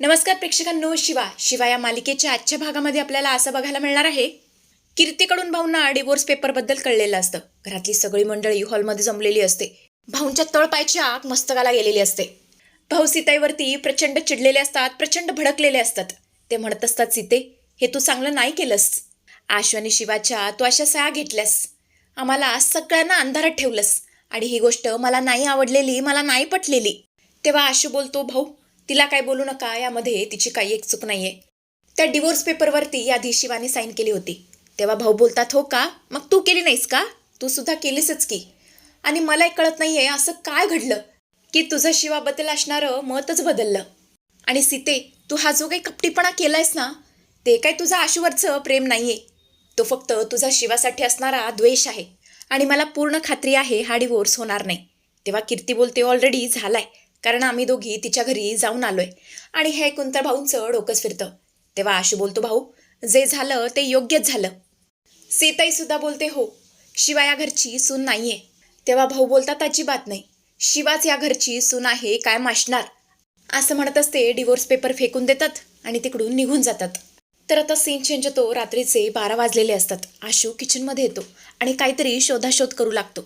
नमस्कार प्रेक्षकांनो शिवा. शिवा या मालिकेच्या आजच्या भागामध्ये आपल्याला असं बघायला मिळणार आहे कीर्तीकडून भाऊंना डिवोर्स पेपरबद्दल कळलेलं असतं. घरातली सगळी मंडळी हॉलमध्ये जमलेली असते. भाऊंच्या तळपायची आग मस्तकाला गेलेली असते. भाऊ सीताईवरती प्रचंड चिडलेले असतात प्रचंड भडकलेले असतात. ते म्हणत असतात सीते हे तू चांगलं नाही केलंस. आशु आणि शिवाच्या तू अशा सया घेतल्यास. आम्हाला सगळ्यांना अंधारात ठेवलंस. आणि ही गोष्ट मला नाही आवडलेली मला नाही पटलेली. तेव्हा आशू बोलतो भाऊ तिला काय बोलू नका यामध्ये तिची काही एक चूक नाहीये. त्या डिवोर्स पेपरवरती यादी शिवाने साईन केली होती. तेव्हा भाऊ बोलतात हो का? मग तू केली नाहीस का? तू सुद्धा केलीसच की. आणि मला कळत नाहीये असं काय घडलं? की तुझं शिवाबद्दल असणारं मतच बदललं. आणि सीते तू हा जो काही कपटीपणा केलायस ना ते काय तुझा आशूवरचं प्रेम नाहीये. तो फक्त तुझा शिवासाठी असणारा द्वेष आहे. आणि मला पूर्ण खात्री आहे हा डिवोर्स होणार नाही. तेव्हा कीर्ती बोलते ऑलरेडी झालाय. कारण आम्ही दोघी तिच्या घरी जाऊन आलोय. आणि हे ऐकून तर भाऊंचं डोकंच फिरतं. तेव्हा आशू बोलतो भाऊ जे झालं ते योग्यच झालं. सीताई सुद्धा बोलते हो शिवा या घरची सून नाहीये. तेव्हा भाऊ बोलतात अजिबात नाही. शिवाच या घरची सून आहे काय माशणार? असं म्हणत असते डिवोर्स पेपर फेकून देतात आणि तिकडून निघून जातात. तर आता सीन चेंज होतो रात्रीचे बारा वाजलेले असतात. आशू किचनमध्ये येतो आणि काहीतरी शोधाशोध करू लागतो.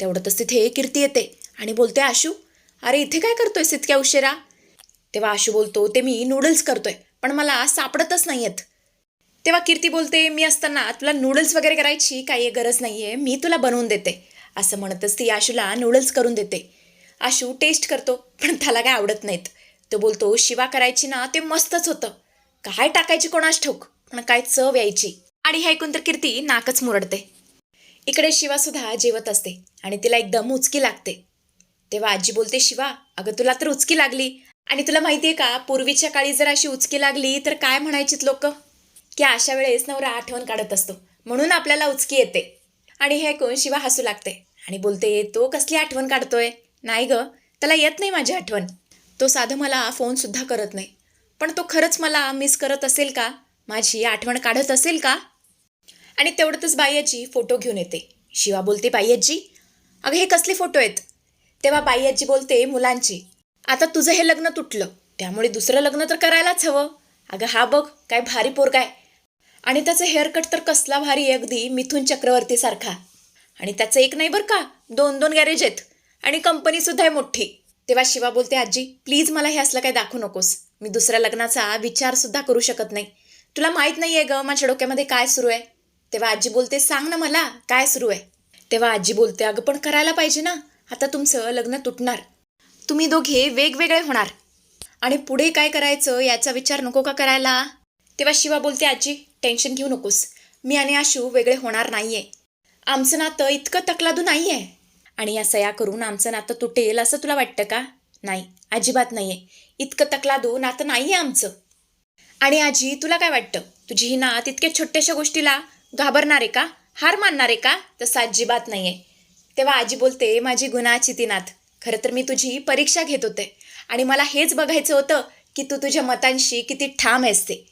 तेवढ्यातच तिथे कीर्ती येते आणि बोलते आशू अरे इथे काय करतोय इतक्या उशिरा? तेव्हा आशू बोलतो ते मी नूडल्स करतोय पण मला सापडतच नाहीयेत. तेव्हा कीर्ती बोलते मी असताना तुला नूडल्स वगैरे करायची काही गरज नाहीये मी तुला बनवून देते. असं म्हणतच ती आशूला नूडल्स करून देते. आशू टेस्ट करतो पण त्याला काय आवडत नाहीत. तो बोलतो शिवा करायची ना ते मस्तच होतं. काय टाकायची कोणास ठाऊक पण काय चव यायची. आणि हे ऐकून तर कीर्ती नाकच मुरडते. इकडे शिवा सुद्धा जेवत असते आणि तिला एकदम उचकी लागते. तेव्हा आजी बोलते शिवा अगं तुला तर उचकी लागली. आणि तुला माहिती आहे का पूर्वीच्या काळी जर अशी उचकी लागली तर काय म्हणायचीत लोक? की अशा वेळेस नवरा आठवण काढत असतो म्हणून आपल्याला उचकी येते. आणि हे ऐकून शिवा हसू लागते आणि बोलते तो कसली आठवण काढतोय? नाही ग त्याला येत नाही माझी आठवण. तो साधं मला फोनसुद्धा करत नाही. पण तो खरंच मला मिस करत असेल का? माझी आठवण काढत असेल का? आणि तेवढ्यातच बाईयाजी फोटो घेऊन येते. शिवा बोलते बाईयाजी अगं हे कसले फोटो आहेत? तेव्हा बाय्याजी बोलते मुलांची आता तुझं हे लग्न तुटलं. त्यामुळे दुसरं लग्न तर करायलाच हवं. अगं हा बघ काय भारी पोर काय. आणि त्याचं हेअरकट तर कसला भारी आहे अगदी मिथून चक्रवर्तीसारखा. आणि त्याचं एक नाही बरं का दोन दोन गॅरेज आहेत. आणि कंपनीसुद्धा आहे मोठी. तेव्हा शिवा बोलते आजी प्लीज मला हे असलं काय दाखवू नकोस. मी दुसऱ्या लग्नाचा विचार सुद्धा करू शकत नाही. तुला माहीत नाही आहे ग माझ्या डोक्यामध्ये काय सुरू आहे. तेव्हा आजी बोलते सांग ना मला काय सुरू आहे? तेव्हा आजी बोलते अगं पण करायला पाहिजे ना. आता तुमचं लग्न तुटणार. तुम्ही दोघे वेगवेगळे होणार. आणि पुढे काय करायचं याचा विचार नको का करायला? तेव्हा शिवा बोलते आजी टेन्शन घेऊ नकोस. मी आणि आशू वेगळे होणार नाहीये. आमचं नातं इतकं तकलादू नाही आहे आणि या सया करून आमचं नातं तुटेल असं तुला वाटतं का? नाही अजिबात नाही आहे इतकं तकलादू नातं नाही आहे आमचं. आणि आजी तुला काय वाटतं? तुझी ही नात इतक्या छोट्याशा गोष्टीला घाबरणार आहे का? हार मानणार आहे का? तसं अजिबात नाही आहे तेव्हा आजी बोलते माझी गुणाची ती खरं तर मी तुझी परीक्षा घेत होते. आणि मला हेच बघायचं होतं की तू तुझ्या मतांशी किती ठाम आहेस ते.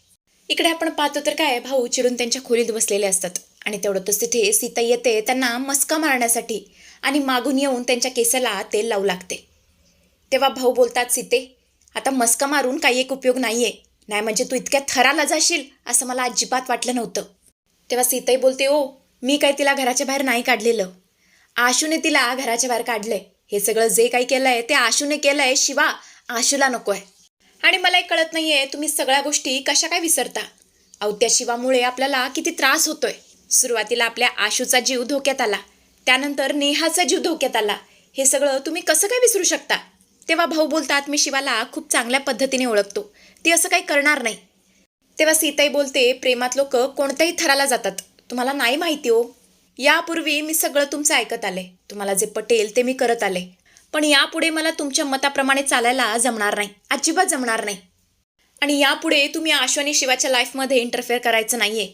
इकडे आपण पाहतो तर काय भाऊ चिरून त्यांच्या खोलीत बसलेले असतात. आणि तेवढंच तिथे सीता येते त्यांना मस्का मारण्यासाठी आणि मागून येऊन त्यांच्या केसाला तेल लावू लागते. तेव्हा भाऊ बोलतात सीते आता मस्का मारून काही एक उपयोग नाहीये. नाही म्हणजे तू इतक्या थराला जाशील असं मला अजिबात वाटलं नव्हतं. तेव्हा सीताई बोलते ओ मी काय तिला घराच्या बाहेर नाही काढलेलं. आशूने तिला घराच्या बाहेर काढलंय. हे सगळं जे काही केलंय ते आशूने केलंय शिवा आशूला नको आहे आणि मला एक कळत नाहीये तुम्ही सगळ्या गोष्टी कशा काय विसरता? अवत्या शिवामुळे आपल्याला किती त्रास होतोय. सुरुवातीला आपल्या आशूचा जीव धोक्यात आला. त्यानंतर नेहाचा जीव धोक्यात आला. हे सगळं तुम्ही कसं काय विसरू शकता? तेव्हा भाऊ बोलतात मी शिवाला खूप चांगल्या पद्धतीने ओळखतो. ती असं काही करणार नाही. तेव्हा सीताई बोलते प्रेमात लोक कोणत्याही थराला जातात. तुम्हाला नाही माहिती हो. यापूर्वी मी सगळं तुमचं ऐकत आले. तुम्हाला जे पटेल ते मी करत आले. पण यापुढे मला तुमच्या मताप्रमाणे चालायला जमणार नाही. अजिबात जमणार नाही. आणि यापुढे तुम्ही आशू आणि शिवाच्या लाईफमध्ये इंटरफेअर करायचं नाहीये.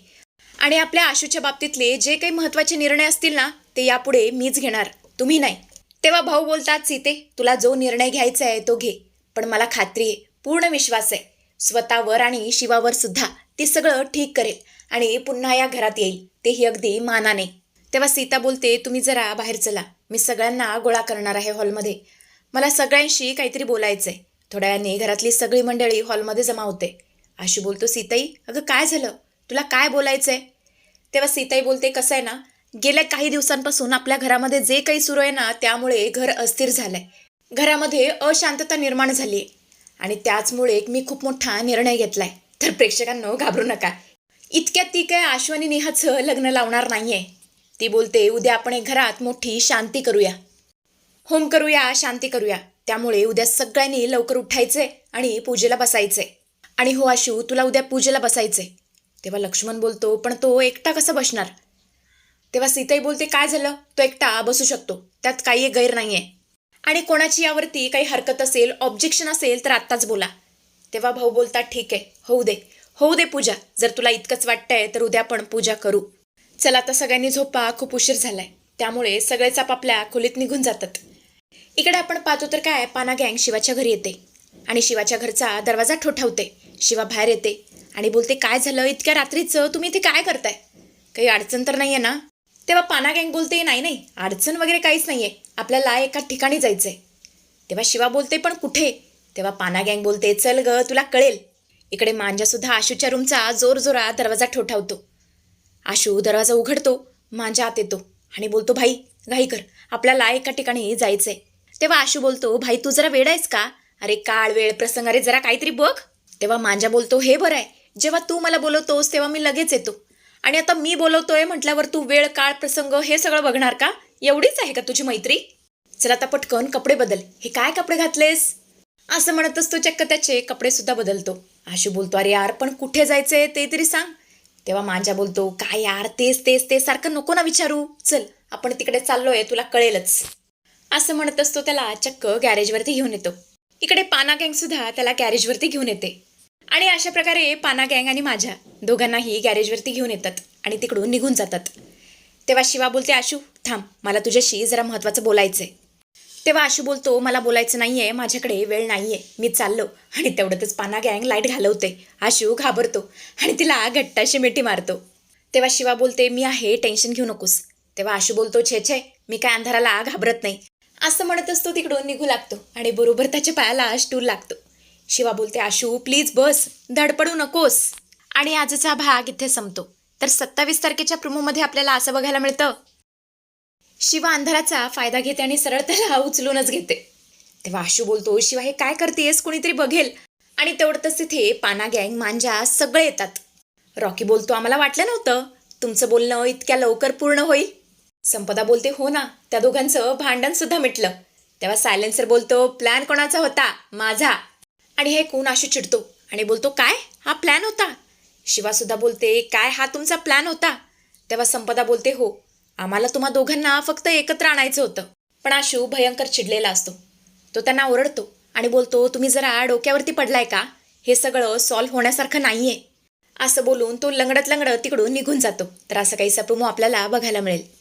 आणि आपल्या आशूच्या बाबतीतले जे काही महत्त्वाचे निर्णय असतील ना ते यापुढे मीच घेणार. तुम्ही नाही. तेव्हा भाऊ बोलतात सीते तुला जो निर्णय घ्यायचा आहे तो घे. पण मला खात्री आहे पूर्ण विश्वास आहे. स्वतःवर आणि शिवावर सुद्धा ते सगळं ठीक करेल आणि पुन्हा या घरात येईल. तेही अगदी मानाने. तेव्हा सीता बोलते तुम्ही जरा बाहेर चला. मी सगळ्यांना गोळा करणार आहे हॉलमध्ये. मला सगळ्यांशी काहीतरी बोलायचं आहे थोड्या वेळाने घरातली सगळी मंडळी हॉलमध्ये जमा होते. अशी बोलतो सीताई. अगं काय झालं? तुला काय बोलायचंय? तेव्हा सीताई बोलते कसं आहे ना गेल्या काही दिवसांपासून आपल्या घरामध्ये जे काही सुरू आहे ना त्यामुळे घर अस्थिर झालंय. घरामध्ये अशांतता निर्माण झाली आहे आणि त्याचमुळे मी खूप मोठा निर्णय घेतलाय. तर प्रेक्षकांनो घाबरू नका. इतक्यात ती काय आश्वानी नेहाचं लग्न लावणार नाहीये. ती बोलते उद्या आपण एक घरात मोठी शांती करूया. होम करूया शांती करूया. त्यामुळे उद्या सगळ्यांनी लवकर उठायचे आणि पूजेला बसायचे. आणि हो आशू तुला उद्या पूजेला बसायचे. तेव्हा लक्ष्मण बोलतो पण तो एकटा कसा बसणार? तेव्हा सीताई बोलते काय झालं? तो एकटा बसू शकतो. त्यात काही गैर नाहीये. आणि कोणाची यावरती काही हरकत असेल ऑब्जेक्शन असेल तर आत्ताच बोला. तेव्हा भाऊ बोलतात ठीक आहे होऊ दे. होऊ दे पूजा. जर तुला इतकंच वाटतंय तर उद्या आपण पूजा करू. चला आता सगळ्यांनी झोपा खूप उशीर झालाय. त्यामुळे सगळेच आपापल्या खोलीत निघून जातात. इकडे आपण पाहतो तर काय पाना गँग शिवाच्या घरी येते. आणि शिवाच्या घरचा दरवाजा ठोठावते. शिवा बाहेर येते आणि बोलते काय झालं? इतक्या रात्रीचं तुम्ही इथे काय करताय? काही अडचण तर नाहीये ना? तेव्हा पाना गँग बोलते नाही नाही अडचण वगैरे काहीच नाहीये. आपल्याला एका ठिकाणी जायचंय. तेव्हा शिवा बोलते पण कुठे? तेव्हा पाना गँग बोलते चल ग तुला कळेल. इकडे मांजा सुद्धा आशूच्या रूमचा जोर जोरात दरवाजा ठोठावतो. आशू दरवाजा उघडतो माझ्या आत येतो आणि बोलतो भाई घाई कर. आपल्याला एका ठिकाणी जायचंय. तेव्हा आशू बोलतो भाई तू जरा वेळ आहेस का? अरे काळ वेळ प्रसंग अरे जरा काहीतरी बघ. तेव्हा मांजा बोलतो हे बरं आहे. जेव्हा तू मला बोलवतोस तेव्हा मी लगेच येतो. आणि आता मी बोलवतोय म्हटल्यावर तू वेळ काळ प्रसंग हे सगळं बघणार का? एवढीच आहे का तुझी मैत्री? चल आता पटकन कपडे बदल. हे काय कपडे घातलेस? असं म्हणतच तो चक्क त्याचे कपडे सुद्धा बदलतो. आशू बोलतो अरे यार पण कुठे जायचंय ते तरी सांग. तेव्हा मांजा बोलतो काय यार तेच तेच ते सारखं नको ना विचारू. चल आपण तिकडे चाललोय तुला कळेलच. असं म्हणत असतो त्याला चक्क गॅरेजवरती घेऊन येतो. इकडे पाना गँग सुद्धा त्याला गॅरेजवरती घेऊन येते. आणि अशा प्रकारे पाना गँग आणि माझ्या दोघांनाही गॅरेजवरती घेऊन येतात आणि तिकडून निघून जातात. तेव्हा शिवा बोलते आशू थांब मला तुझ्याशी जरा महत्त्वाचं बोलायचंय. तेव्हा आशू बोलतो मला बोलायचं नाहीये माझ्याकडे वेळ नाहीये. मी चाललो. आणि तेवढ्यातच पाना गँग लाइट घालवते आशू घाबरतो आणि तिला घट्टाशी मिठी मारतो. तेव्हा शिवा बोलते मी आहे टेन्शन घेऊ नकोस. तेव्हा आशू बोलतो छे छे मी काय अंधाराला घाबरत नाही. असं म्हणत असतो तिकडून निघू लागतो आणि बरोबर त्याच्या पायाला स्टूल लागतो. शिवा बोलते आशू प्लीज बस धडपडू नकोस. आणि आजचा भाग इथे संपतो. तर सत्तावीस तारखेच्या प्रोमोमध्ये आपल्याला असं बघायला मिळतं शिवा अंधाराचा फायदा घेते आणि सरळ त्याला उचलूनच घेते. तेव्हा आशू बोलतो शिवा हे काय करतेस कोणीतरी बघेल. आणि तेवढंच तिथे पाना गँग मांजा सगळे येतात. रॉकी बोलतो आम्हाला वाटलं नव्हतं. तुमचं बोलणं इतक्या लवकर पूर्ण होईल. संपदा बोलते हो ना त्या दोघांचं भांडण सुद्धा मिटलं. तेव्हा सायलेन्सर बोलतो प्लॅन कोणाचा होता? माझा. आणि हे कोण आशू चिडतो आणि बोलतो काय? हा प्लॅन होता. शिवा सुद्धा बोलते काय? हा तुमचा प्लॅन होता? तेव्हा संपदा बोलते हो. आम्हाला तुम्हा दोघांना फक्त एकत्र आणायचं होतं. पण आशू भयंकर चिडलेला असतो. तो त्यांना ओरडतो आणि बोलतो तुम्ही जरा डोक्यावरती पडलाय का? हे सगळं सॉल्व्ह होण्यासारखं नाहीये. असं बोलून तो लंगडत लंगडत तिकडून निघून जातो. तर असं काही सप्रमो आपल्याला बघायला मिळेल.